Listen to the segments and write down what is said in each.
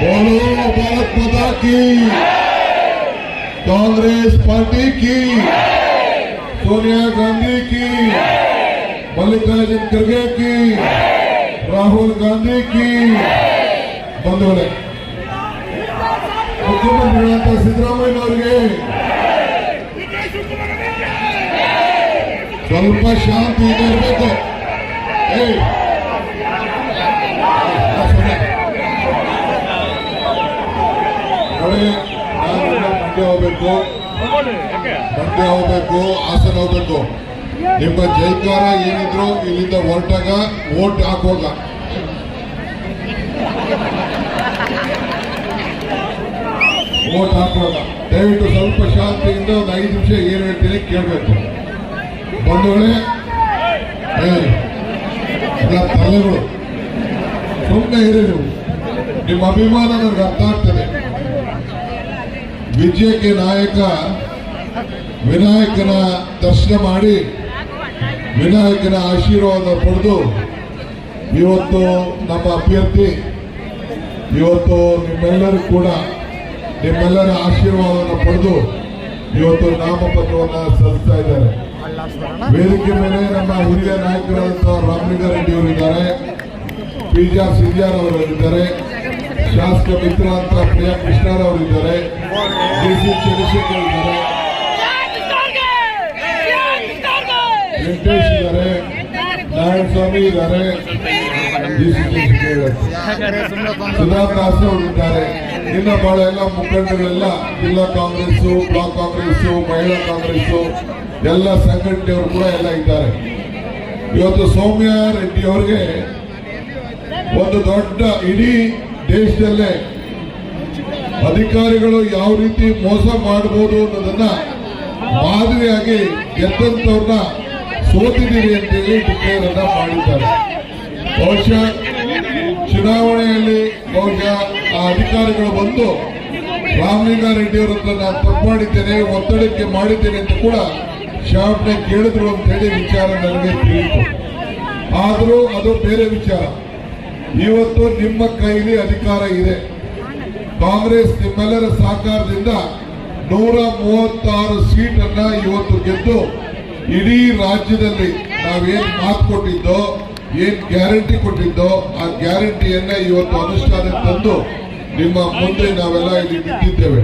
बोलो भारत माता की कांग्रेस पार्टी की सोनिया गांधी की मल्लिकार्जुन खड़गे की राहुल गांधी की ಬಂಧುಗಳೇ ಮುಖ್ಯಮಂತ್ರಿಗಳಂತ ಸಿದ್ದರಾಮಯ್ಯನವರಿಗೆ ಸ್ವಲ್ಪ ಶಾಂತಿ ಇದೆ ಇರಬೇಕು ಹೋಗ್ಬೇಕು. ಮಂಡ್ಯ ಹೋಗ್ಬೇಕು, ಹಾಸನ ಹೋಗ್ಬೇಕು. ನಿಮ್ಮ ಜೈಕಾರ ಏನಿದ್ರು ಇಲ್ಲಿಂದ ಹೊರಟಾಗ ಓಟ್ ಹಾಕುವಾಗ ಓಟ್ ಹಾಕುವಾಗ ದಯವಿಟ್ಟು ಸ್ವಲ್ಪ ಶಾಂತಿಯಿಂದ ಒಂದು ಐದು ನಿಮಿಷ ಏನು ಹೇಳ್ತೀನಿ ಕೇಳಬೇಕು. ಬಂದೋಳೆ ತಲೆಗಳು ಸುಮ್ಮನೆ ಇರಿ ನೀವು. ನಿಮ್ಮ ಅಭಿಮಾನ ನನಗೆ ಅರ್ಥ ಆಗ್ತದೆ. ವಿಜಯಕ್ಕೆ ನಾಯಕ, ವಿನಾಯಕನ ದರ್ಶನ ಮಾಡಿ, ವಿನಾಯಕನ ಆಶೀರ್ವಾದ ಪಡೆದು ಇವತ್ತು ನಮ್ಮ ಅಭ್ಯರ್ಥಿ, ಇವತ್ತು ನಿಮ್ಮೆಲ್ಲರೂ ಕೂಡ ನಿಮ್ಮೆಲ್ಲರ ಆಶೀರ್ವಾದವನ್ನು ಪಡೆದು ಇವತ್ತು ನಾಮಪತ್ರವನ್ನು ಸಲ್ಲಿಸ್ತಾ ಇದ್ದಾರೆ. ವೇದಿಕೆ ಮೇಲೆ ನಮ್ಮ ಹಿರಿಯ ನಾಯಕರಾದಂತಹ ರಾಮಲಿಂಗಾರೆಡ್ಡಿ ಅವರು ಇದ್ದಾರೆ ಪಿಜಾ ಸಿಂಜಾರ್ ಅವರು ಇದ್ದಾರೆ ಶಾಸಕ ಮಿತ್ರ ಅಂತ ಪ್ರಿಯಾ ಕೃಷ್ಣರವರು ಇದ್ದಾರೆ ಡಿ ಸಿ ಚಂದ್ರಶೇಖರ್ ಇದ್ದಾರೆ. ವೆಂಕಟೇಶ್ ಇದ್ದಾರೆ. ನಾರಾಯಣಸ್ವಾಮಿ ಇದ್ದಾರೆ. ಡಿ ಸಿ ಇದ್ದಾರೆ. ಇನ್ನು ಬಹಳ ಎಲ್ಲ ಮುಖಂಡರೆಲ್ಲ ಜಿಲ್ಲಾ ಕಾಂಗ್ರೆಸ್ ಬ್ಲಾಕ್ ಕಾಂಗ್ರೆಸ್ ಮಹಿಳಾ ಕಾಂಗ್ರೆಸ್ ಎಲ್ಲ ಸಂಘಟನೆಯವರು ಕೂಡ ಎಲ್ಲ ಇದ್ದಾರೆ. ಇವತ್ತು ಸೌಮ್ಯ ರೆಡ್ಡಿ ಅವರಿಗೆ ಒಂದು ದೊಡ್ಡ ಇಡೀ ದೇಶದಲ್ಲೇ ಅಧಿಕಾರಿಗಳು ಯಾವ ರೀತಿ ಮೋಸ ಮಾಡಬಹುದು ಅನ್ನೋದನ್ನ ಮಾದರಿಯಾಗಿ ಗೆದ್ದಂತವ್ರನ್ನ ಸೋತಿದ್ದೀರಿ ಅಂತೇಳಿ ಡಿಕ್ಲೇರ್ ಅನ್ನ ಮಾಡಿದ್ದಾರೆ. ಬಹುಶಃ ಚುನಾವಣೆಯಲ್ಲಿ ಬಹುಶಃ ಆ ಅಧಿಕಾರಿಗಳು ಬಂದು ರಾಮಲಿಂಗಾರೆಡ್ಡಿ ಅವರ ಹತ್ರ ನಾನು ತಪ್ಪು ಮಾಡಿದ್ದೇನೆ, ಒತ್ತಡಕ್ಕೆ ಮಾಡಿದ್ದೇನೆ ಅಂತ ಕೂಡ ಶಾಪ್ನೆ ಕೇಳಿದ್ರು ಅಂತ ಹೇಳಿ ವಿಚಾರ ನನಗೆ ತಿಳಿಯಿತು. ಆದರೂ ಅದು ಬೇರೆ ವಿಚಾರ. ಇವತ್ತು ನಿಮ್ಮ ಕೈಲಿ ಅಧಿಕಾರ ಇದೆ. ಕಾಂಗ್ರೆಸ್ ನಿಮ್ಮೆಲ್ಲರ ಸಹಕಾರದಿಂದ ನೂರ ಮೂವತ್ತಾರು ಸೀಟ್ ಅನ್ನ ಇವತ್ತು ಗೆದ್ದು ಇಡೀ ರಾಜ್ಯದಲ್ಲಿ ನಾವೇನ್ ಮಾತು ಕೊಟ್ಟಿದ್ದೋ, ಏನ್ ಗ್ಯಾರಂಟಿ ಕೊಟ್ಟಿದ್ದೋ, ಆ ಗ್ಯಾರಂಟಿಯನ್ನ ಇವತ್ತು ಅನುಷ್ಠಾನಕ್ಕೆ ತಂದು ನಿಮ್ಮ ಮುಂದೆ ನಾವೆಲ್ಲ ಇಲ್ಲಿ ನಿಂತಿದ್ದೇವೆ.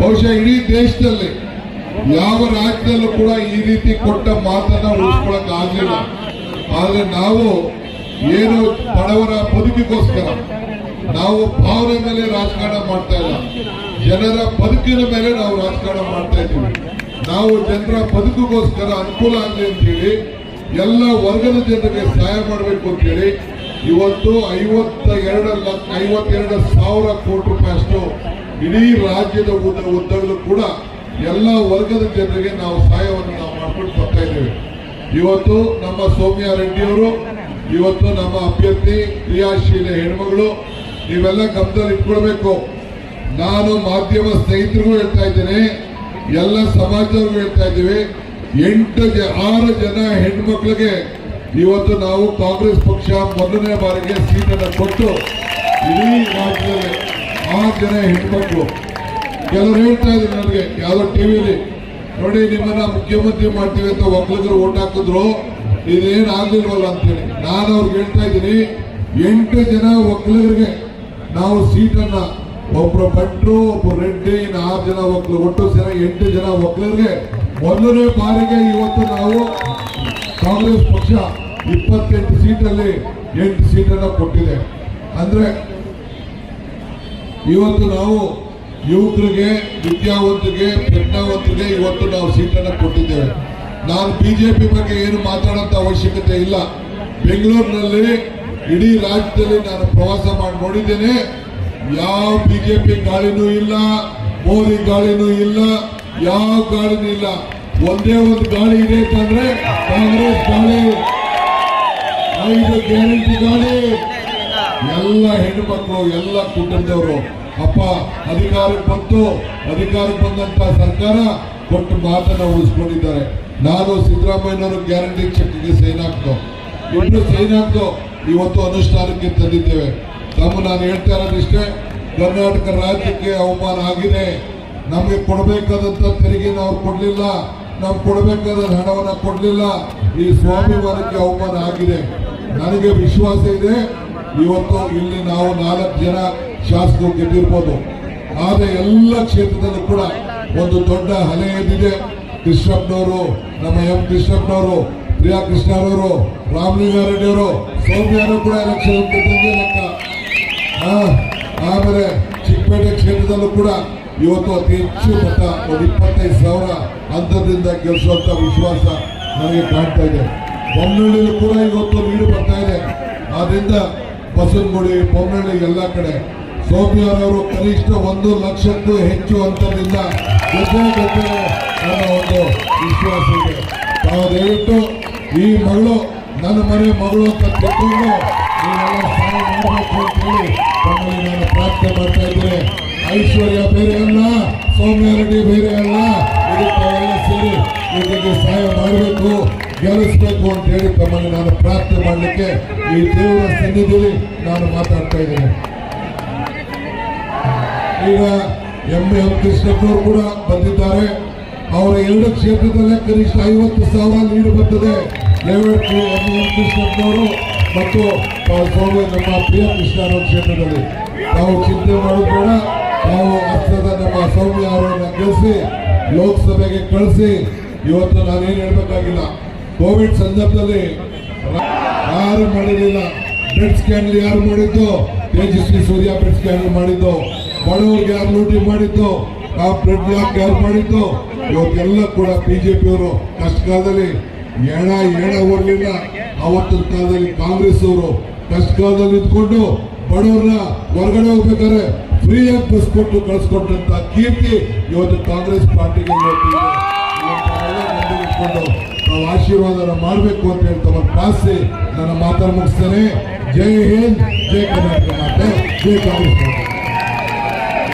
ಬಹುಶಃ ಇಡೀ ದೇಶದಲ್ಲಿ ಯಾವ ರಾಜ್ಯದಲ್ಲೂ ಕೂಡ ಈ ರೀತಿ ಕೊಟ್ಟ ಮಾತನ್ನ ಉಳಿಸ್ಕೊಳಕ್ ಆಗ್ಲಿಲ್ಲ. ಆದ್ರೆ ನಾವು ಏನು ಬಡವರ ಬದುಕಿಗೋಸ್ಕರ ನಾವು ಭಾವನೆ ಮೇಲೆ ರಾಜಕಾರಣ ಮಾಡ್ತಾ ಇಲ್ಲ. ಜನರ ಬದುಕಿನ ಮೇಲೆ ನಾವು ರಾಜಕಾರಣ ಮಾಡ್ತಾ ಇದ್ದೀವಿ. ನಾವು ಜನರ ಬದುಕಿಗೋಸ್ಕರ ಅನುಕೂಲ ಆಗಲಿ ಅಂತೇಳಿ ಎಲ್ಲ ವರ್ಗದ ಜನರಿಗೆ ಸಹಾಯ ಮಾಡಬೇಕು ಅಂತ ಹೇಳಿ, ಇವತ್ತು ಐವತ್ತ ಎರಡು ಲಕ್ಷ ಐವತ್ತೆರಡು ಸಾವಿರ ಕೋಟಿ ರೂಪಾಯಿ ಅಷ್ಟು ಇಡೀ ರಾಜ್ಯದ ಉದ್ದ, ಉದ್ದಗಲೂ ಕೂಡ ಎಲ್ಲ ವರ್ಗದ ಜನರಿಗೆ ನಾವು ಸಹಾಯವನ್ನು ನಾವು ಮಾಡ್ಕೊಂಡು ಬರ್ತಾ ಇದ್ದೇವೆ. ಇವತ್ತು ನಮ್ಮ ಸೌಮ್ಯ ರೆಡ್ಡಿ ಅವರು ಇವತ್ತು ನಮ್ಮ ಅಭ್ಯರ್ಥಿ ಕ್ರಿಯಾಶೀಲ ಹೆಣ್ಮಗಳು, ನೀವೆಲ್ಲ ಗಮನದಲ್ಲಿ ಇಟ್ಕೊಳ್ಬೇಕು. ನಾನು ಮಾಧ್ಯಮ ಸ್ನೇಹಿತರಿಗೂ ಹೇಳ್ತಾ ಇದ್ದೇನೆ, ಎಲ್ಲ ಸಮಾಜದವ್ರಿಗೂ ಹೇಳ್ತಾ ಇದ್ದೀವಿ, ಎಂಟು ಆರು ಜನ ಹೆಣ್ಮಕ್ಳಿಗೆ ಇವತ್ತು ನಾವು ಕಾಂಗ್ರೆಸ್ ಪಕ್ಷ ಮೊದಲನೇ ಬಾರಿಗೆ ಸೀಟನ್ನು ಕೊಟ್ಟು ಇಡೀ ರಾಜ್ಯದಲ್ಲಿ ಆರು ಜನ ಹೆಣ್ಮಕ್ಳು. ಕೆಲವರು ಹೇಳ್ತಾ ಇದ್ರು ನನಗೆ, ಯಾವುದೋ ಟಿವಿಲಿ ನೋಡಿ, ನಿಮ್ಮನ್ನ ಮುಖ್ಯಮಂತ್ರಿ ಮಾಡ್ತೀವಿ ಅಂತ ಒಕ್ಕಲಿಗರು ಓಟ್ ಹಾಕಿದ್ರು. ಇದೇನ್ ಆಗ್ಲಿಲ್ವಲ್ಲ ಅಂತೇಳಿ. ನಾನು ಅವ್ರಿಗೆ ಹೇಳ್ತಾ ಇದ್ದೀನಿ, ಎಂಟು ಜನ ಒಕ್ಕಲಿಗರಿಗೆ ನಾವು ಸೀಟನ್ನ, ಒಬ್ರು ಭಟ್ರು, ಒಬ್ರು ರೆಡ್ಡಿ, ಇನ್ನು ಆರು ಜನ ಒಕ್ಕಲು ಒಟ್ಟು ಜನ ಎಂಟು ಜನ ಒಕ್ಕಲಿಗರಿಗೆ ಮೊದಲನೇ ಬಾರಿಗೆ ಇವತ್ತು ನಾವು ಕಾಂಗ್ರೆಸ್ ಪಕ್ಷ ಇಪ್ಪತ್ತೆಂಟು ಸೀಟಲ್ಲಿ ಎಂಟು ಸೀಟನ್ನ ಕೊಟ್ಟಿದೆ. ಅಂದ್ರೆ ಇವತ್ತು ನಾವು ಯುವಕರಿಗೆ, ವಿದ್ಯಾವಂತರಿಗೆ ಪ್ರಜ್ಞಾವಂತರಿಗೆ ಇವತ್ತು ನಾವು ಸೀಟನ್ನು ಕೊಟ್ಟಿದ್ದೇವೆ. ನಾನು ಬಿಜೆಪಿ ಬಗ್ಗೆ ಏನು ಮಾತಾಡೋಂಥ ಅವಶ್ಯಕತೆ ಇಲ್ಲ. ಬೆಂಗಳೂರಿನಲ್ಲಿ ಇಡೀ ರಾಜ್ಯದಲ್ಲಿ ನಾನು ಪ್ರವಾಸ ಮಾಡಿ, ನೋಡಿದ್ದೇನೆ. ಯಾವ ಬಿಜೆಪಿ ಗಾಳಿನೂ ಇಲ್ಲ, ಮೋದಿ ಗಾಳಿನೂ ಇಲ್ಲ, ಯಾವ ಗಾಳಿನೂ ಇಲ್ಲ. ಒಂದೇ ಒಂದು ಗಾಳಿ ಇದೆ ಅಂತಂದ್ರೆ ಕಾಂಗ್ರೆಸ್ ಗಾಳಿ. ಐದು ಗ್ಯಾರಂಟಿ ಗಾಳಿ. ಎಲ್ಲ ಹೆಣ್ಣುಮಕ್ಕಳು ಎಲ್ಲ ಕುಟುಂಬದವರು. ಅಪ್ಪ, ಅಧಿಕಾರಕ್ಕೆ ಬಂತು. ಅಧಿಕಾರಕ್ಕೆ ಬಂದಂತ ಸರ್ಕಾರ ಕೊಟ್ಟು ಮಾತನ್ನ ಉಳಿಸ್ಕೊಂಡಿದ್ದಾರೆ. ನಾನು ಸಿದ್ದರಾಮಯ್ಯನವರು ಗ್ಯಾರಂಟಿ ಚೆಕ್ಗೆ ಸೈನ್ ಹಾಕ್ತು ಇನ್ನು ಸೈನ್ ಹಾಕ್ತೋ ಇವತ್ತು ಅನುಷ್ಠಾನಕ್ಕೆ ತಂದಿದ್ದೇವೆ. ತಮ್ಮ ನಾನು ಹೇಳ್ತಾ ಇರೋದಿಷ್ಟೇ, ಕರ್ನಾಟಕ ರಾಜ್ಯಕ್ಕೆ ಅವಮಾನ ಆಗಿದೆ. ನಮಗೆ ಕೊಡಬೇಕಾದಂಥ ತೆರಿಗೆ ನಾವು ಕೊಡಲಿಲ್ಲ. ನಾವು ಕೊಡಬೇಕಾದ ಹಣವನ್ನು ಕೊಡಲಿಲ್ಲ. ಈ ಸ್ವಾಭಿಮಾನಕ್ಕೆ ಅವಮಾನ ಆಗಿದೆ. ನನಗೆ ವಿಶ್ವಾಸ ಇದೆ, ಇವತ್ತು ಇಲ್ಲಿ ನಾವು ನಾಲ್ಕು ಜನ ಶಾಸಕರು ಗೆದ್ದಿರ್ಬೋದು. ಆದರೆ ಎಲ್ಲ ಕ್ಷೇತ್ರದಲ್ಲೂ ಕೂಡ ಒಂದು ದೊಡ್ಡ ಹಲೆಯದಿದೆ ಕೃಷ್ಣಪ್ಪನವರು ನಮ್ಮ ಎಂ ಕೃಷ್ಣಪ್ಪನವರು ಪ್ರಿಯಾ ಕೃಷ್ಣರವರು, ರಾಮಲಿಂಗಾರೆಡ್ಡಿಯವರು, ಸೌಮ್ಯರು ಕೂಡ ಎಲೆಕ್ಷನ್ ಲೆಕ್ಕ ಆಮೇಲೆ ಚಿಕ್ಕಪೇಟೆ ಕ್ಷೇತ್ರದಲ್ಲೂ ಕೂಡ ಇವತ್ತು ಅತಿ ಹೆಚ್ಚು ಮತ, ಒಂದು ಇಪ್ಪತ್ತೈದು ಸಾವಿರ ಅಂತರದಿಂದ ಗೆಲ್ಲಿಸುವಂಥ ವಿಶ್ವಾಸ ನನಗೆ ಕಾಣ್ತಾ ಇದೆ. ಬೊಮ್ಮನಹಳ್ಳಿಯಲ್ಲೂ ಕೂಡ ಇವತ್ತು ನೀರು ಬರ್ತಾ ಇದೆ. ಆದ್ದರಿಂದ ಬಸವನಗುಡಿ ಬೊಮ್ಮನಹಳ್ಳಿ ಎಲ್ಲ ಕಡೆ ಸೋಮಿಯವರವರು ಕನಿಷ್ಠ ಒಂದು ಲಕ್ಷಕ್ಕೂ ಹೆಚ್ಚು ಅಂತರದಿಂದ ಜೊತೆ ಗೆದ್ದರೆ ನನ್ನ ಒಂದು ವಿಶ್ವಾಸ ಇದೆ ತಾವು ದಯವಿಟ್ಟು ಈ ಮಗಳು ನನ್ನ ಮನೆ ಮಗಳು ಅಂತ ತಿಳ್ಕೊಂಡು ನೀವೆಲ್ಲ ಸಹಾಯ ಮಾಡಬೇಕು ಅಂತ ಹೇಳಿ ತಮ್ಮಲ್ಲಿ ನಾನು ಪ್ರಾರ್ಥನೆ ಮಾಡ್ತಾ ಇದ್ದೇನೆ. ಐಶ್ವರ್ಯ ಬೇರೆ ಅಲ್ಲ ಸೌಮ್ಯ ರೆಡ್ಡಿ ಬೇರೆ ಅಲ್ಲ ಇದಕ್ಕೆಲ್ಲ ಸೇರಿ ಇದಕ್ಕೆ ಸಹಾಯ ಮಾಡಬೇಕು, ಗೆಲ್ಲಿಸ್ಬೇಕು ಅಂತ ಹೇಳಿ ತಮ್ಮಲ್ಲಿ ನಾನು ಪ್ರಾರ್ಥನೆ ಮಾಡಲಿಕ್ಕೆ ಈ ದೇವರ ಸನ್ನಿಧಿಯಲ್ಲಿ ನಾನು ಮಾತಾಡ್ತಾ ಇದ್ದೇನೆ. ಈಗ ಎಂ ಎಂ ಕೃಷ್ಣಪ್ಪನವರು ಕೂಡ ಬಂದಿದ್ದಾರೆ. ಅವರ ಎರಡು ಕ್ಷೇತ್ರದಲ್ಲೇ ಕನಿಷ್ಠ ಐವತ್ತು ಸಾವಿರ ನೀಡು ಬರ್ತದೆ. ಕೃಷ್ಣಪ್ಪನವರು ಮತ್ತು ಸ್ವಾಮಿ ನಮ್ಮ ಪ್ರಿಯ ಕೃಷ್ಣ ಕ್ಷೇತ್ರದಲ್ಲಿ. ತಾವು ಚಿಂತೆ ಮಾಡೋದು ನಾವು ಹಸ್ತದ ನಮ್ಮ ಸೌಮ್ಯ ಅವರನ್ನು ಕಳಿಸಿ ಲೋಕಸಭೆಗೆ ಕಳಿಸಿ. ಇವತ್ತು ನಾನೇನು ಹೇಳಬೇಕಾಗಿಲ್ಲ. ಕೋವಿಡ್ ಸಂದರ್ಭದಲ್ಲಿ ಯಾರು ಮಾಡಿರಲಿಲ್ಲ. ಬ್ಲಡ್ ಸ್ಕ್ಯಾನ್ ಯಾರು ಮಾಡಿದ್ದು? ತೇಜಸ್ವಿ ಸೂರ್ಯ ಬ್ಲಡ್ ಸ್ಕ್ಯಾನ್ ಮಾಡಿದ್ದು. ಬಡವರಿಗೆ ಯಾರು ಲೂಟಿ ಮಾಡಿದ್ದು? ಆ ಬ್ಲಡ್ ಬ್ಲಾಕ್ ಯಾರು ಮಾಡಿದ್ದು? ಇವತ್ತೆಲ್ಲ ಕೂಡ ಬಿಜೆಪಿ ಅವರು ಕಷ್ಟ ಕಾಲದಲ್ಲಿ ಎಣ ಎಣ ಓಡಲಿಲ್ಲ ಅವತ್ತಿನ ಕಾಲದಲ್ಲಿ ಕಾಂಗ್ರೆಸ್ ಅವರು ಕಷ್ಟ ಕಾಲದಲ್ಲಿ ಇದ್ಕೊಂಡು ಬಡವ್ರನ್ನ ಹೊರಗಡೆ ಹೋಗ್ಬೇಕಾದ್ರೆ ಫ್ರೀ ಆಗಿ ಬಸ್ ಕೊಟ್ಟು ಕಳಿಸ್ಕೊಟ್ಟಂತ ಕೀರ್ತಿ ಇವತ್ತು ಕಾಂಗ್ರೆಸ್ ಪಾರ್ಟಿಗೆ ಇವತ್ತು ನಾವು ಆಶೀರ್ವಾದನ ಮಾಡಬೇಕು ಅಂತ ಹೇಳ್ತಾ ತಮ್ಮ ಪ್ರಾರ್ಥಿಸಿ ನನ್ನ ಮಾತನ್ನು ಮುಗಿಸ್ತೇನೆ. ಜೈ ಹಿಂದ್, ಜೈ ಕರ್ನಾಟಕ ಮಾತೆ, ಜೈ ಕಾಂಗ್ರೆಸ್